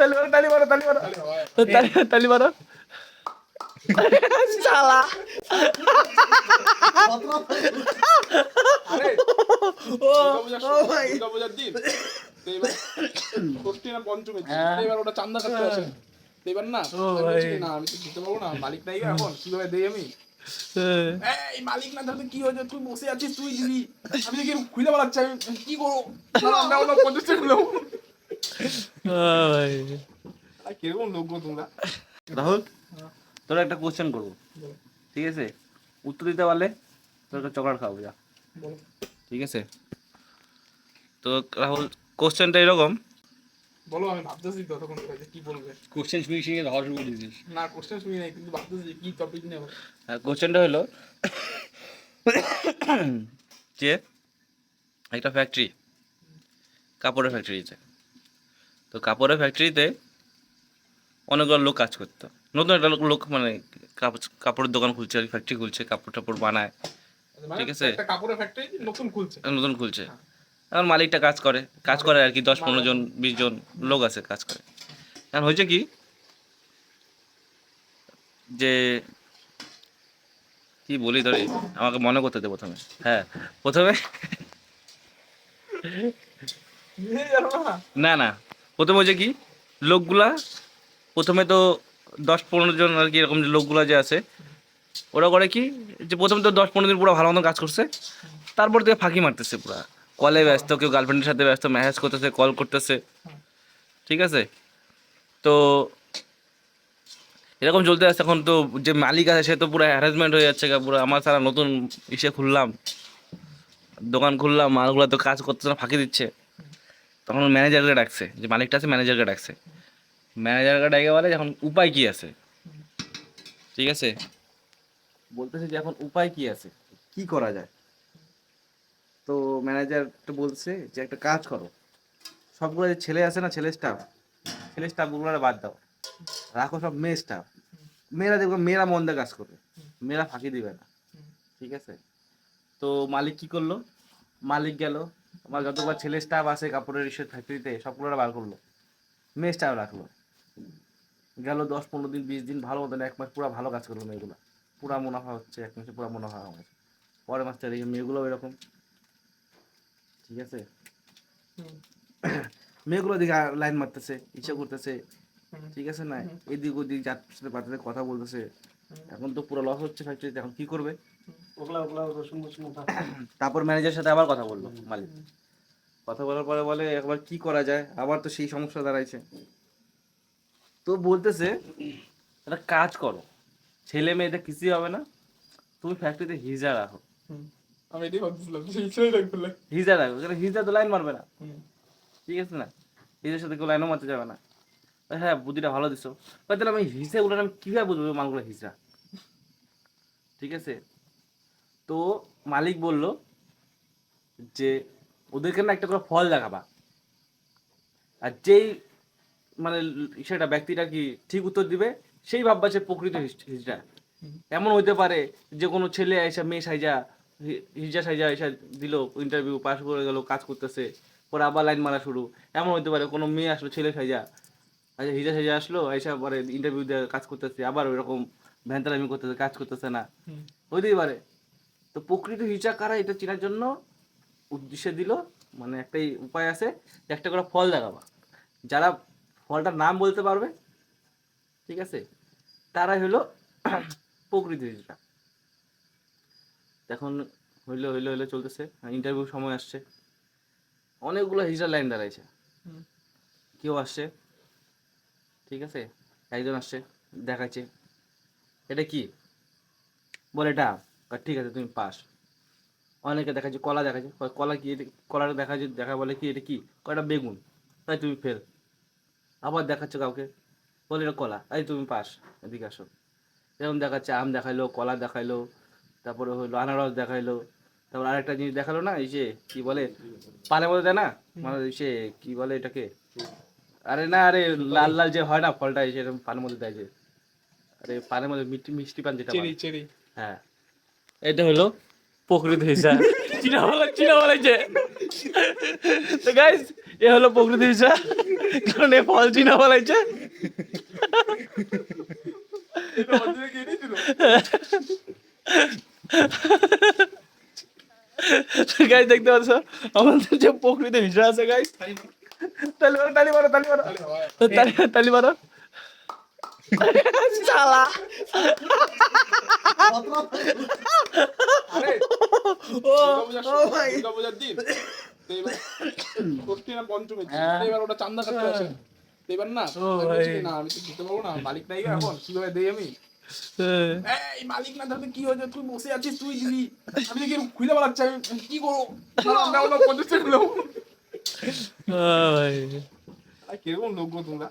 তালি মারো তালি মারো তালি মারো। তালি তালি মারো। শালা। হ্যাঁ। তো এবার ওটা চান্দা কাটতে আসে এবার না ও আমি ভাই। বলছি, না আমি তো দিতে পারব না মালিক নাই এখন কীভাবে দেই আমি? এই মালিক না তাহলে কি হয়েছে? তুই বসে আছিস তুই দিবি। আমি দেখি খুলে বেড়াচ্ছি আমি কি করব? পঞ্চাশ টাকা কীরকম লোক তোমরা? রাহুল তোর একটা কোশ্চেন করব। ঠিক আছে? উত্তর দিতে পারলে তোর একটা চকলেট খাওয়াবো যা। ঠিক আছে? তো রাহুল কোশ্চেনটা এরকম। বলো আমি ভাবতেছি ততক্ষণ ধরে কি বলবে। কোশ্চেন শুনে শুনে রহস্য করে দিয়েছিস। না কোশ্চেন শুনি নাই কিন্তু ভাবতেছি কি টপিক নেব। কোশ্চেনটা হলো যে একটা ফ্যাক্টরি কাপড়ের ফ্যাক্টরি ফ্যাক্টরিতে তো কাপড়ের ফ্যাক্টরিতে অনেকগুলো লোক কাজ করতো। নতুন একটা লোক মানে কাপড় কাপড়ের দোকান খুলছে আর ফ্যাক্টরি খুলছে কাপড় টাপড় বানায়। মানে ঠিক আছে। কাপড়ের ফ্যাক্টরি নতুন খুলছে। নতুন খুলছে। এখন মালিকটা কাজ করে। কাজ করে আর কি দশ পনেরো জন বিশ জন লোক আছে কাজ করে। এখন হয়েছে কি যে কি বলি ধরে আমাকে মনে করতে দে প্রথমে। হ্যাঁ প্রথমে না না। প্রথমে হচ্ছে কি, লোকগুলা, প্রথমে তো দশ পনেরো জন আর কি এরকম যে লোকগুলা যে আছে, ওরা করে কি যে প্রথমে তো দশ পনেরো দিন পুরো ভালো মতো কাজ করছে, তারপর থেকে ফাঁকি মারতেছে পুরো। কলে ব্যস্ত, কেউ গার্লফ্রেন্ডের সাথে ব্যস্ত মেসেজ করতেছে কল করতেছে, ঠিক আছে? তো এরকম চলতে আসছে এখন তো যে মালিক আছে, সে তো পুরো হ্যারাসমেন্ট হয়ে যাচ্ছে পুরো আমার সারা নতুন ইসে খুললাম, দোকান খুললাম, মালগুলো তো কাজ করতেছে না, ফাঁকি দিচ্ছে। তখন ম্যানেজারকে ডাকছে, যে মালিকটা আছে ম্যানেজারকে ডাকছে। ম্যানেজারকে ডাকে বলে এখন উপায় কি আছে? ঠিক আছে? বলতেছে যে, এখন উপায় কি আছে? কি করা যায়? তো ম্যানেজার তো বলছে যে, একটা কাজ করো। সবগুলো যে ছেলে আছে না, ছেলে স্টাফ ছেলে স্টাফগুলো বাদ দাও। রাখো সব মেয়ে স্টাফ মেয়েরা দেখবে, মেয়েরা মন দিয়ে কাজ করবে। মেয়েরা ফাঁকি দিবে না। ঠিক আছে? তো মালিক কি করল? মালিক গেল। আমার যতবার ছেলে স্টাফ আছে কাপড়ের ইসের ফ্যাক্টরিতে সবগুলো বার করল। মেয়ে স্টাফ রাখল। গেল দশ পনেরো দিন বিশ দিন ভালো মতন এক মাস পুরো ভালো কাজ করল মেয়েগুলো। পুরা মুনাফা হচ্ছে এক মাসে পুরা মুনাফা হচ্ছে পরের মাসটা দেখি মেয়েগুলো এরকম। ঠিক আছে? মেয়েগুলো দিকে লাইন মারতেছে ইচ্ছা করতেছে। ঠিক আছে না? এদিক ওদিক যাচ্ছে পাঠাতে কথা বলতেছে। এখন তো পুরো লস হচ্ছে ফ্যাক্টরিতে এখন কি করবে? ওগুলা ওগুলা রসুন রসুন তারপর। ম্যানেজারের সাথে আবার কথা বলল মালিক। কথা বলার পরে বলে একবার কি করা যায়? আবার তো সেই সমস্যা দাঁড়াইছে। তো বলতেছে একটা কাজ করো। ছেলে মেয়েদের কিছুই হবে না। তুমি ফ্যাক্টরিতে হিজা রাখো আমি এটাই ছেলেটা হিজা রাখো হিজা তো লাইন মারবে না। ঠিক আছে না? হিজের সাথে কেউ লাইনও মারতে যাবে না। হ্যাঁ বুদ্ধিটা ভালো দিছো। তাহলে আমি হিসেগুলো আমি কীভাবে বুঝব মালগুলো হিসা ঠিক আছে? তো মালিক বলল যে ওদেরকে না একটা করে ফল দেখাবা। আর যেই মানে সেটা ব্যক্তিটা কি ঠিক উত্তর দিবে সেই ভাববা সে প্রকৃত হিজড়া এমন হইতে পারে যে কোনো ছেলে এসে মেয়ে সাইজা হিজা সাইজা এসে দিল ইন্টারভিউ পাস করে গেল কাজ করতেছে পরে আবার লাইন মারা শুরু। এমন হইতে পারে কোনো মেয়ে আসলো ছেলে সাইজা আচ্ছা হিজা সাইজা আসলো এসে পরে ইন্টারভিউ দিয়ে কাজ করতেছে আবার ওইরকম ভ্যান্তারামি করতেছে কাজ করতেছে না। হইতেই পারে। তো প্রকৃত হিজা কারা এটা চেনার জন্য উদ্দেশ্যে দিল মানে একটাই উপায় আছে যে একটা করে ফল দেখাবা। যারা ফলটার নাম বলতে পারবে ঠিক আছে তারাই হলো প্রকৃত হিজড়া এখন হইল হইল হইল চলতেছে ইন্টারভিউ সময় আসছে। অনেকগুলো হিজড়া লাইন দাঁড়াইছে। কেউ আসছে ঠিক আছে একজন আসছে দেখাচ্ছে এটা কি? বলে এটা ঠিক আছে তুমি পাস অনেকে দেখাচ্ছে কলা দেখাচ্ছে কয়, কলা কি এটা কলাটা দেখাচ্ছে দেখা বলে কি এটা কি? কয়টা বেগুন? তাই তুমি ফেল আবার দেখাচ্ছে কাউকে বলে এটা কলা এই তুমি পাস এদিকে আসো। যেমন দেখাচ্ছে আম দেখাইলো কলা দেখাইলো তারপরে হইল আনারস দেখাইলো তারপর আরেকটা জিনিস দেখাল না এই যে কি বলে পানের মধ্যে দেয় না? মানে সে কি বলে এটাকে? আরে না আরে লাল লাল যে হয় না ফলটা এই যে এরকম পানের মধ্যে দেয় যে আরে পানের মধ্যে মিষ্টি মিষ্টি পান যেটা চেরি চেরি। হ্যাঁ। এটা হলো প্রকৃত হিসা চিনা বলা চিনা বলেছে তো গাইস এ হলো প্রকৃত হিসা কারণ এ ফল চিনা দিয়েছিল গাইস দেখতে পাচ্ছ? আমাদের যে প্রকৃতি হিজড়া আছে গাইস তালি মারো তালি মারো। তালি মারো তালি মারো। শালা দুর্গাপূজার দিন ষষ্ঠী না পঞ্চমী এবার ওটা চান্দা কাটতে আসে এবার না কি, না আমি তো দিতে পারব না মালিক নাই এখন কীভাবে দেই আমি এই মালিক না কি হয়েছে তুই বসে আছিস তুই দিবি আমি খুলে আমি কি করব পঞ্চাশ টাকা কীরকম লোক গো তোমরা